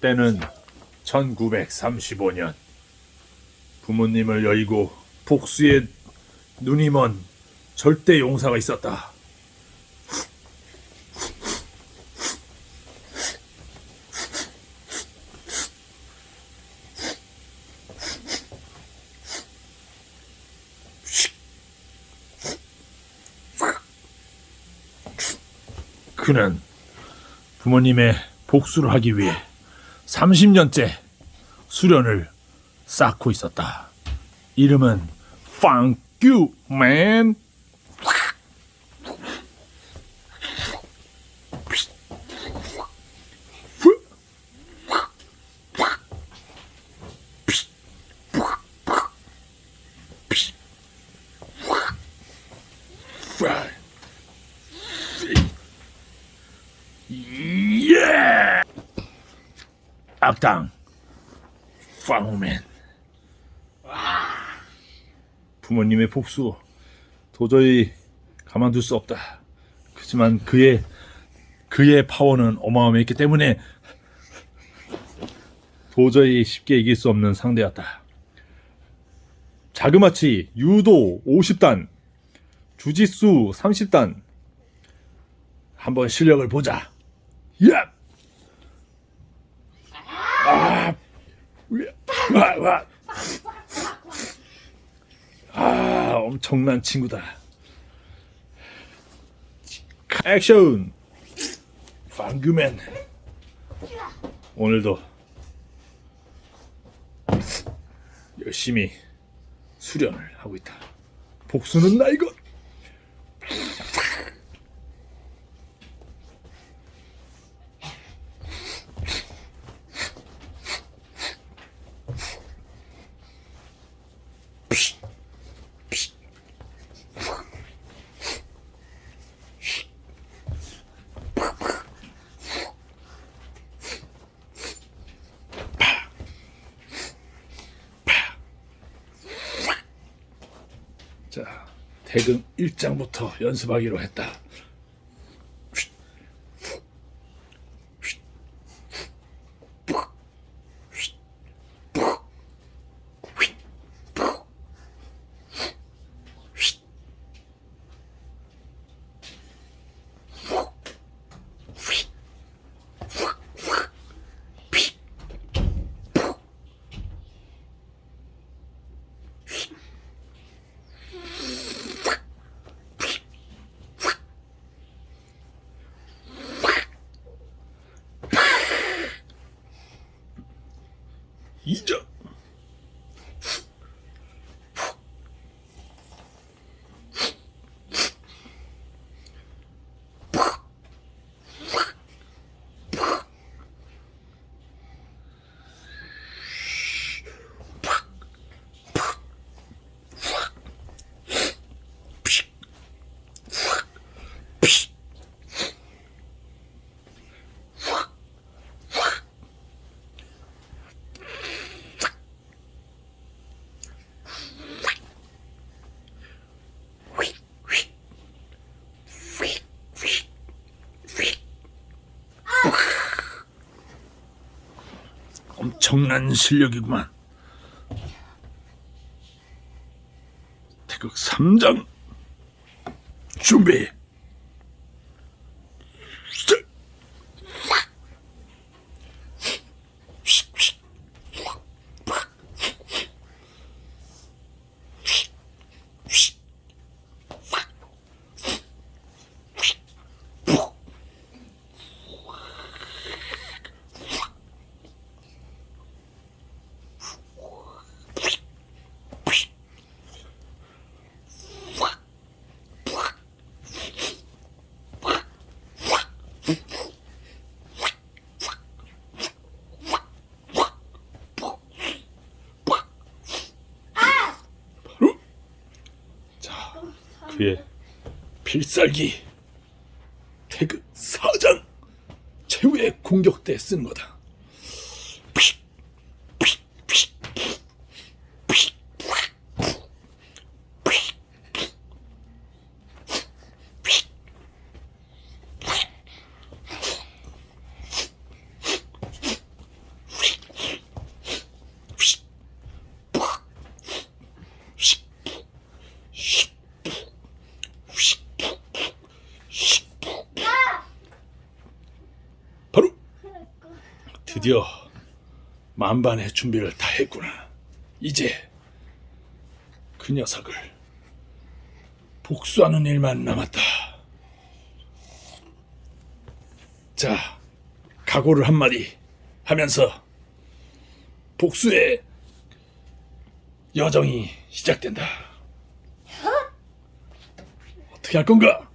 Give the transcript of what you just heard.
때는 1935년 부모님을 여의고 복수의 눈이 먼 절대 용사가 있었다. 그는 부모님의 복수를 하기 위해 30년째 수련을 쌓고 있었다. 이름은 빵규 맨. 예! 악당 빵맨 부모님의 복수 도저히 가만둘 수 없다. 그렇지만 그의 그의 파워는 어마어마했기 때문에 도저히 쉽게 이길 수 없는 상대였다. 자그마치 유도 50단, 주짓수 30단. 한번 실력을 보자. 야! 아! 와, 와. 아, 엄청난 친구다. 액션! 방규맨. 오늘도 열심히 수련을 하고 있다. 복수는 나 이거. 자, 대금 1장부터 연습하기로 했다. 이장 엄청난 실력이구만. 태극 3장 준비. 시작. 그의 필살기 태그 4장 최후의 공격 때 쓰는 거다. 드디어 만반의 준비를 다 했구나. 이제 그 녀석을 복수하는 일만 남았다. 자, 각오를 한마디 하면서 복수의 여정이 시작된다. 어떻게 할 건가?